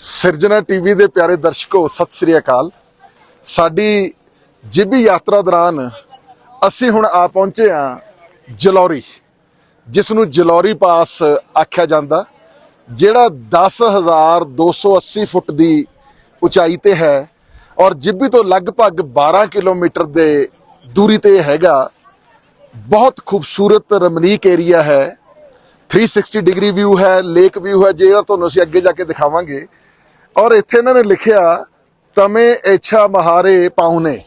ਸਿਰਜਣਾ ਟੀਵੀ ਦੇ ਪਿਆਰੇ ਦਰਸ਼ਕੋ, ਸਤਿ ਸ੍ਰੀ ਅਕਾਲ। ਸਾਡੀ ਜਿਬੀ ਯਾਤਰਾ ਦੌਰਾਨ ਅਸੀਂ ਹੁਣ ਆ ਪਹੁੰਚੇ ਆ ਜਲੌਰੀ ਜਿਸ ਨੂੰ ਜਲੌਰੀ ਪਾਸ ਆਖਿਆ ਜਾਂਦਾ, ਜਿਹੜਾ 10280 ਫੁੱਟ ਦੀ ਉਚਾਈ ਤੇ ਹੈ ਔਰ ਜਿੱਬੀ ਤੋਂ ਲਗਭਗ 12 ਕਿਲੋਮੀਟਰ ਦੇ ਦੂਰੀ ਤੇ ਹੈਗਾ। ਬਹੁਤ ਖੂਬਸੂਰਤ ਰਮਨੀਕ ਏਰੀਆ ਹੈ। 360 ਡਿਗਰੀ ਵਿਊ ਹੈ, ਲੇਕ ਵਿਊ ਹੈ, ਜਿਹੜਾ ਤੁਹਾਨੂੰ ਅਸੀਂ ਅੱਗੇ ਜਾ ਕੇ ਦਿਖਾਵਾਂਗੇ। ਔਰ ਇੱਥੇ ਇਹਨਾਂ ਨੇ ਲਿਖਿਆ ਤਮੇ ਇੱਛਾ ਮਹਾਰੇ ਪਾਉਨੇ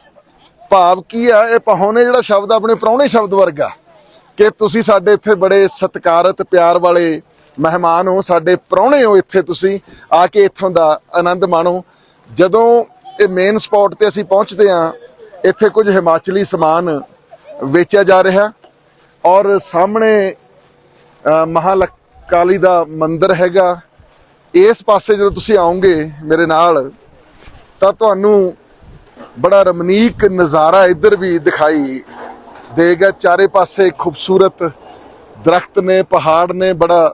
ਭਾਵ ਕੀ ਆ ਇਹ ਪਾਹੁਨੇ ਜਿਹੜਾ ਸ਼ਬਦ ਆਪਣੇ ਪ੍ਰਾਹੁਣੇ ਸ਼ਬਦ ਵਰਗਾ। ਕਿ ਤੁਸੀਂ ਸਾਡੇ ਇੱਥੇ ਬੜੇ ਸਤਿਕਾਰਤ ਪਿਆਰ ਵਾਲੇ ਮਹਿਮਾਨ ਹੋ ਸਾਡੇ ਪ੍ਰਾਹੁਣੇ ਹੋ ਇੱਥੇ ਤੁਸੀਂ। ਆ ਕੇ ਇੱਥੋਂ ਦਾ ਆਨੰਦ ਮਾਣੋ। ਜਦੋਂ ਇਹ ਮੇਨ ਸਪੌਟ ਤੇ ਅਸੀਂ ਪਹੁੰਚਦੇ ਆ ਇੱਥੇ ਕੁਝ ਹਿਮਾਚਲੀ ਸਮਾਨ ਵੇਚਿਆ ਜਾ ਰਿਹਾ। ਔਰ ਸਾਹਮਣੇ ਅ, ਮਹਾਲਕਾਲੀ ਦਾ ਮੰਦਿਰ ਹੈਗਾ। ਇਸ ਪਾਸੇ ਜਦੋਂ ਤੁਸੀਂ ਆਓਗੇ ਮੇਰੇ ਨਾਲ, ਤਾਂ ਤੁਹਾਨੂੰ ਬੜਾ ਰਮਣੀਕ ਨਜ਼ਾਰਾ ਇੱਧਰ ਵੀ ਦਿਖਾਈ ਦੇਗਾ ਚਾਰੇ ਪਾਸੇ ਖੂਬਸੂਰਤ ਦਰਖਤ ਨੇ, ਪਹਾੜ ਨੇ, ਬੜਾ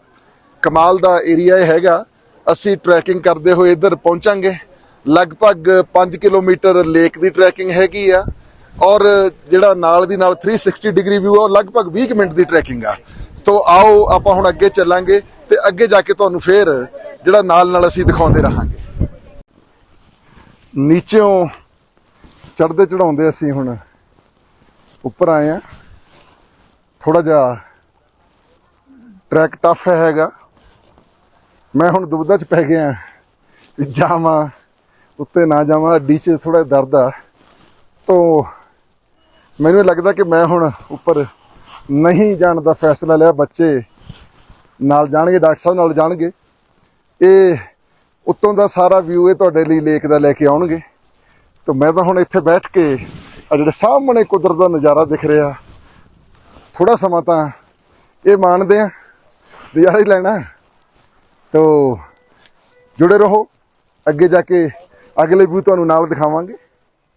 ਕਮਾਲ ਦਾ ਏਰੀਆ ਇਹ ਹੈਗਾ। ਅਸੀਂ ਟਰੈਕਿੰਗ ਕਰਦੇ ਹੋਏ ਇੱਧਰ ਪਹੁੰਚਾਂਗੇ। ਲਗਭਗ 5 ਕਿਲੋਮੀਟਰ ਲੇਕ ਦੀ ਟਰੈਕਿੰਗ ਹੈਗੀ ਆ ਔਰ ਜਿਹੜਾ ਨਾਲ ਦੀ ਨਾਲ 360 ਡਿਗਰੀ ਵਿਊ ਆ, ਉਹ ਲਗਭਗ 20 ਕੁ ਮਿੰਟ ਦੀ ਟਰੈਕਿੰਗ ਆ। ਤੋਂ ਆਓ, ਆਪਾਂ ਹੁਣ ਅੱਗੇ ਚੱਲਾਂਗੇ ਤੇ ਅੱਗੇ ਜਾ ਕੇ ਤੁਹਾਨੂੰ ਫੇਰ ਜਿਹੜਾ ਨਾਲ ਨਾਲ ਅਸੀਂ ਦਿਖਾਉਂਦੇ ਰਹਾਂਗੇ। ਨੀਚਿਓਂ ਚੜਦੇ ਚੜਾਉਂਦੇ ਅਸੀਂ ਹੁਣ ਉੱਪਰ ਆਏ ਆ ਥੋੜਾ ਜਿਹਾ ਟਰੈਕ ਟਫ ਹੈਗਾ। ਮੈਂ ਹੁਣ ਦੁਬਦਾ ਚ ਪੈ ਗਿਆ ਜਾਵਾਂ, ਉੱਤੇ ਨਾ ਜਾਵਾਂ ਅੱਡੀ ਚ ਥੋੜਾ ਦਰਦ ਆ। ਤੋਂ ਮੈਨੂੰ ਲੱਗਦਾ ਕਿ ਮੈਂ ਹੁਣ ਉੱਪਰ ਨਹੀਂ ਜਾਣ ਦਾ ਫੈਸਲਾ ਲਿਆ। ਬੱਚੇ ਨਾਲ ਜਾਣਗੇ, ਡਾਕਟਰ ਸਾਹਿਬ ਨਾਲ ਜਾਣਗੇ। ਇਹ ਉੱਤੋਂ ਦਾ ਸਾਰਾ ਵਿਊ ਇਹ ਤੁਹਾਡੇ ਲਈ ਲੇਕ ਦਾ ਲੈ ਕੇ ਆਉਣਗੇ। ਤਾਂ ਮੈਂ ਤਾਂ ਹੁਣ ਇੱਥੇ ਬੈਠ ਕੇ ਆ ਜਿਹੜੇ ਸਾਹਮਣੇ ਕੁਦਰਤ ਦਾ ਨਜ਼ਾਰਾ ਦਿਖ ਰਿਹਾ ਥੋੜਾ ਸਮਾਂ ਤਾਂ ਇਹ ਮਾਣਦੇ ਆ, ਨਜ਼ਾਰਾ ਹੀ ਲੈਣਾ। ਤੋ ਜੁੜੇ ਰਹੋ, ਅੱਗੇ ਜਾ ਕੇ ਅਗਲੇ ਵਿਊ ਤੁਹਾਨੂੰ ਨਾਲ ਦਿਖਾਵਾਂਗੇ।